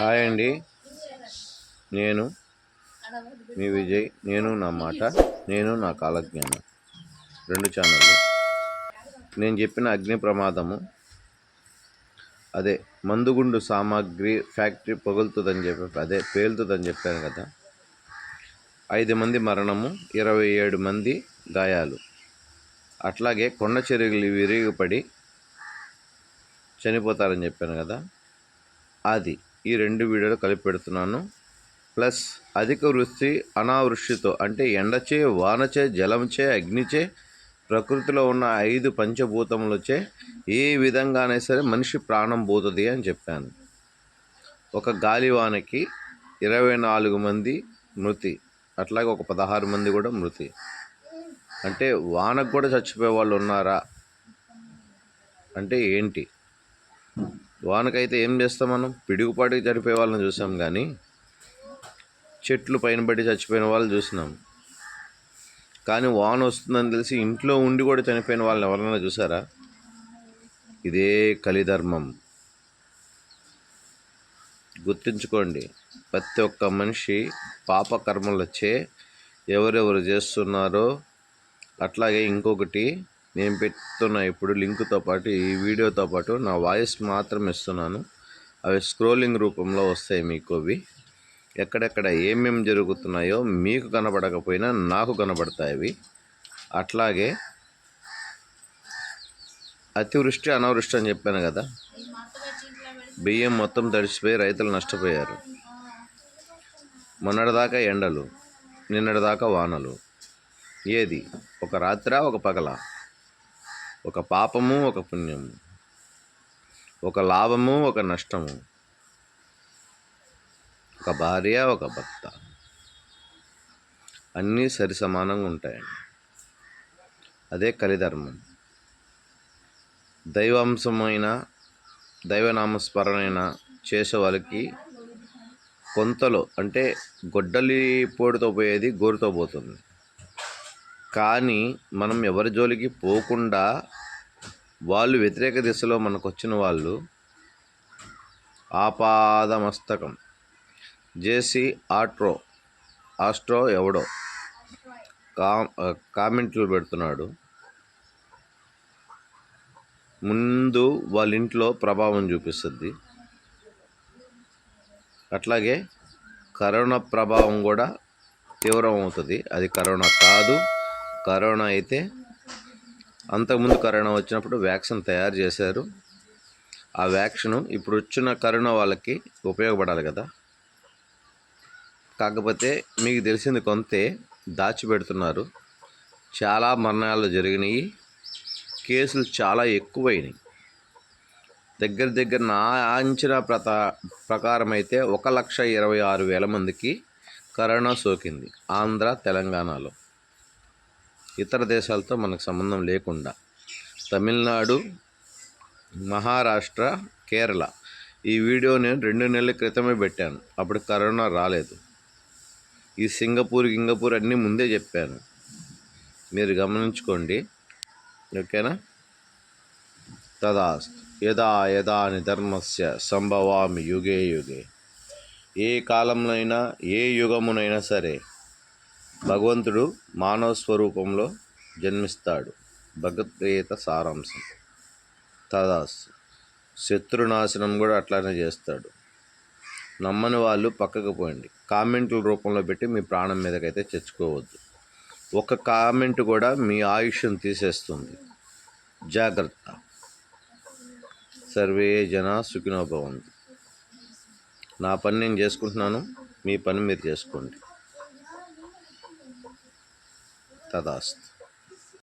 Hi అండి. నేను మీ విజయ్. నేను నా మాట నేను నా కాలజ్ఞానం. రెండు ఛానళ్ళు. నేను చెప్పిన అగ్ని ప్రమాదము. అదే మందుగుండు సామాగ్రి ఫ్యాక్టరీ పొగులుతుందని చెప్పి అదే పేలుతుందని చెప్పాను కదా. ఐదు మంది మరణము ఇరవై ఏడు మంది గాయాలు. అట్లాగే కొండ చెరుగులు విరిగిపడి చనిపోతారని చెప్పాను కదా. అది ఈ రెండు వీడియోలు కలిపి పెడుతున్నాను. ప్లస్ అధిక వృష్టి అనావృష్టితో అంటే ఎండచే వానచే జలంచే అగ్నిచే ప్రకృతిలో ఉన్న ఐదు పంచభూతములచే ఏ విధంగానే సరే మనిషి ప్రాణం పోతుంది అని చెప్పాను. ఒక గాలివానకి ఇరవై నాలుగు మంది మృతి అట్లాగే ఒక పదహారు మంది కూడా మృతి. అంటే వానకు కూడా చచ్చిపోయే వాళ్ళు ఉన్నారా? అంటే ఏంటి? వానకైతే ఏం చేస్తాం మనం? పిడుగుపాటికి చనిపోయే వాళ్ళని చూసాం కానీ చెట్లు పైన పడి చచ్చిపోయిన వాళ్ళు చూసినాం. కానీ వాన వస్తుందని తెలిసి ఇంట్లో ఉండి కూడా చనిపోయిన వాళ్ళని ఎవరైనా చూసారా? ఇదే కలిధర్మం. గుర్తుంచుకోండి ప్రతి ఒక్క మనిషి పాపకర్మలు వచ్చే ఎవరెవరు చేస్తున్నారో అట్లాగే ఇంకొకటి నేను పెడుతున్న ఇప్పుడు లింక్తో పాటు ఈ వీడియోతో పాటు నా వాయిస్ మాత్రం ఇస్తున్నాను. అవి స్క్రోలింగ్ రూపంలో వస్తాయి మీకు అవి. ఎక్కడెక్కడ ఏమేమి జరుగుతున్నాయో మీకు కనబడకపోయినా నాకు కనబడతాయి అవి. అట్లాగే అతివృష్టి అనావృష్టి అని చెప్పాను కదా. బియ్యం మొత్తం తడిసిపోయి రైతులు నష్టపోయారు. మొన్నటిదాకా ఎండలు నిన్నటిదాకా వానలు. ఏది? ఒక రాత్రా ఒక పగల? ఒక పాపము ఒక పుణ్యము. ఒక లాభము ఒక నష్టము. ఒక భార్య ఒక భర్త. అన్నీ సరి సమానంగా ఉంటాయండి. అదే కలిధర్మం. దైవాంశమైన దైవనామస్మరణైన చేసే వాళ్ళకి కొంతలో అంటే గొడ్డలి పోటుతో పోయేది గోరుతో పోతుంది. కానీ మనం ఎవరి జోలికి పోకుండా వాళ్ళు వ్యతిరేక దిశలో మనకు వచ్చిన వాళ్ళు ఆపాదమస్తకం. జేసి ఆట్రో ఆస్ట్రో ఎవడో కా కామెంట్లు పెడుతున్నాడు. ముందు వాళ్ళ ఇంట్లో ప్రభావం చూపిస్తుంది. అట్లాగే కరోనా ప్రభావం కూడా తీవ్రం అవుతుంది అది కరోనా కాదు. కరోనా అయితే అంతకుముందు కరోనా వచ్చినప్పుడు వ్యాక్సిన్ తయారు చేశారు. ఆ వ్యాక్సిన్ ఇప్పుడు వచ్చిన కరోనా వాళ్ళకి ఉపయోగపడాలి కదా. కాకపోతే మీకు తెలిసింది కొంతే దాచిపెడుతున్నారు. చాలా మరణాలు జరిగినాయి. కేసులు చాలా ఎక్కువైనాయి. దగ్గర దగ్గర నా అంచనా ప్రత ప్రకారం అయితే ఒక లక్ష ఇరవై ఆరు వేల మందికి కరోనా సోకింది ఆంధ్ర తెలంగాణలో. ఇతర దేశాలతో మనకు సంబంధం లేకుండా. తమిళనాడు మహారాష్ట్ర కేరళ. ఈ వీడియో నేను రెండు నెలల క్రితమే పెట్టాను. అప్పుడు కరోనా రాలేదు. ఈ సింగపూర్ గింగపూర్ అన్నీ ముందే చెప్పాను. మీరు గమనించుకోండి. ఓకేనా? తదాస్తు. యదా యదా ధర్మస్య సంభవామి యుగే యుగే. ఏ కాలంలో అయినా ఏ యుగమునైనా సరే భగవంతుడు మానవ స్వరూపంలో జన్మిస్తాడు. భగవద్గీత సారాంశం. తదాస్. శత్రునాశనం కూడా అట్లానే చేస్తాడు. నమ్మని వాళ్ళు పక్కకు పోయండి కామెంట్ల రూపంలో పెట్టి మీ ప్రాణం మీదకైతే తెచ్చుకోవద్దు ఒక కామెంట్ కూడా మీ ఆయుష్ను తీసేస్తుంది. జాగ్రత్త. సర్వే జన సుఖినోభవంతు నా పని నేను చేసుకుంటున్నాను. మీ పని మీరు చేసుకోండి. تداست